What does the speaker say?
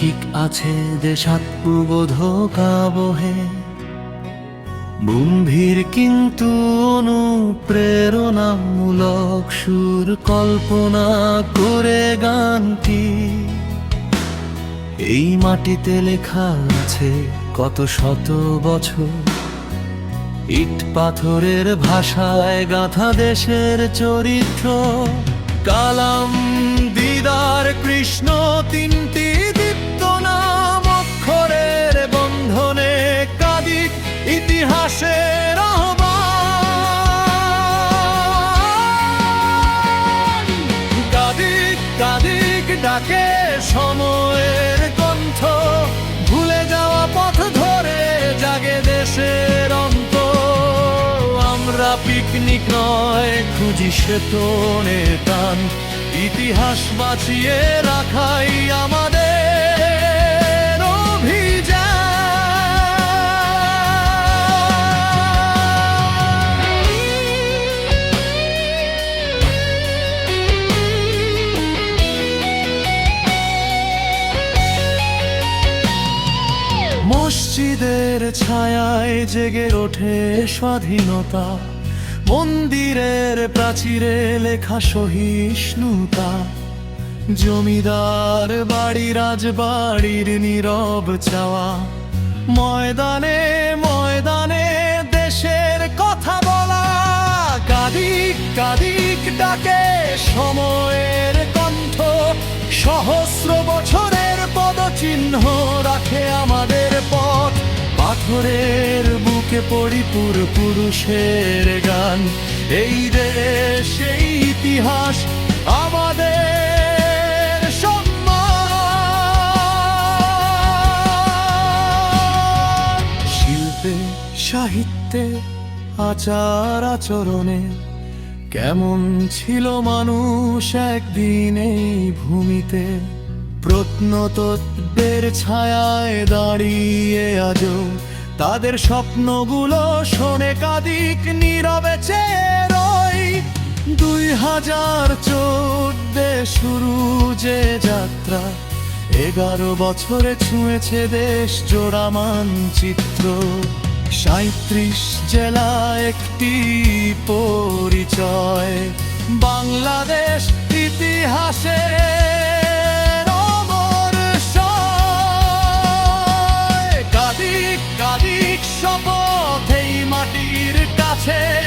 ঠিক আছে দেশাত্মবোধক আবহে গম্ভীর কিন্তু অনুপ্রেরণামূলক সুর কল্পনা করে গানটি। এই মাটিতে লেখা আছে কত শত বছর। ইট পাথরের ভাষায় গাথা দেশের চরিত্র। কালাম, দিদার, কৃষ্ণ তিনটি ইতিহাসের কাদিক কাদিক ডাকে সময়ের কণ্ঠ। ভুলে যাওয়া পথ ধরে জাগে দেশের অন্ত। আমরা পিকনিক নয়, খুঁজি সেতনের টান ইতিহাস বাঁচিয়ে রাখাই আমাদের মসজিদের ছায়ায় জেগে ওঠে স্বাধীনতা। মন্দিরের প্রাচীরে লেখা সহিষ্ণুতা। জমিদার বাড়ি, রাজবাড়ির নীরব চাওয়া। ময়দানে ময়দানে দেশের কথা বলা। কাদিক কাদিক ডাকে সময়ের কণ্ঠ। সহস্র বছরের পদচিহ্ন রাখে আমাদের পাথরের বুকে পরিপুর পুরুষের গান। এই দেশ, এই ইতিহাস, আমাদের সম্মান। শিল্পে, সাহিত্যে, আচার আচরণে কেমন ছিল মানুষ একদিন এই ভূমিতে? প্রত্নতত্ত্বের ছায়ায় দাঁড়িয়ে আজও তাদের স্বপ্নগুলো শোনে কাদিক নীরবে রই দুই হাজার চোদ্দে শুরু যে যাত্রা, এগারো বছরে ছুঁয়েছে দেশ জোড়া মানচিত্র। সাঁত্রিশ জেলা একটি পরিচয়, বাংলাদেশ ইতিহাসের take